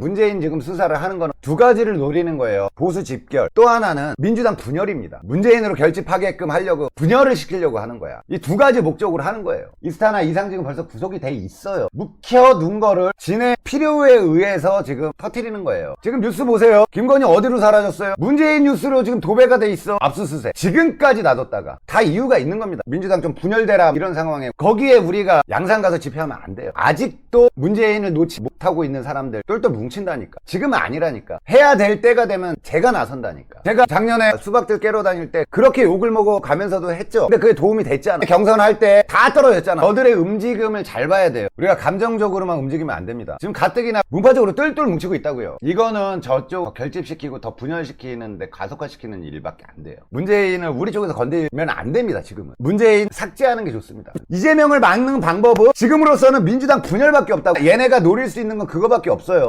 문재인 지금 수사를 하는 거는 두 가지를 노리는 거예요. 보수 집결. 또 하나는 민주당 분열입니다. 문재인으로 결집하게끔 하려고 분열을 시키려고 하는 거야. 이 두 가지 목적으로 하는 거예요. 이스타나 이상직은 벌써 구속이 돼 있어요. 묵혀둔 거를 진의 필요에 의해서 지금 터트리는 거예요. 지금 뉴스 보세요. 김건희 어디로 사라졌어요? 문재인 뉴스로 지금 도배가 돼 있어. 압수수색. 지금까지 놔뒀다가 다 이유가 있는 겁니다. 민주당 좀 분열되라 이런 상황에 거기에 우리가 양산 가서 집회하면 안 돼요. 아직도 문재인을 놓지 못하고 있는 사람들 똘똘 뭉 친다니까. 지금은 아니라니까. 해야 될 때가 되면 제가 나선다니까. 제가 작년에 수박들 깨러 다닐 때 그렇게 욕을 먹어 가면서도 했죠. 근데 그게 도움이 됐잖아. 경선할 때 다 떨어졌잖아. 저들의 움직임을 잘 봐야 돼요. 우리가 감정적으로만 움직이면 안 됩니다. 지금 가뜩이나 문파적으로 똘똘 뭉치고 있다고요. 이거는 저쪽 결집시키고 더 분열시키는데 가속화시키는 일밖에 안 돼요. 문재인을 우리 쪽에서 건드리면 안 됩니다. 지금은. 문재인 삭제하는 게 좋습니다. 이재명을 막는 방법은 지금으로서는 민주당 분열밖에 없다고. 얘네가 노릴 수 있는 건 그거밖에 없어요.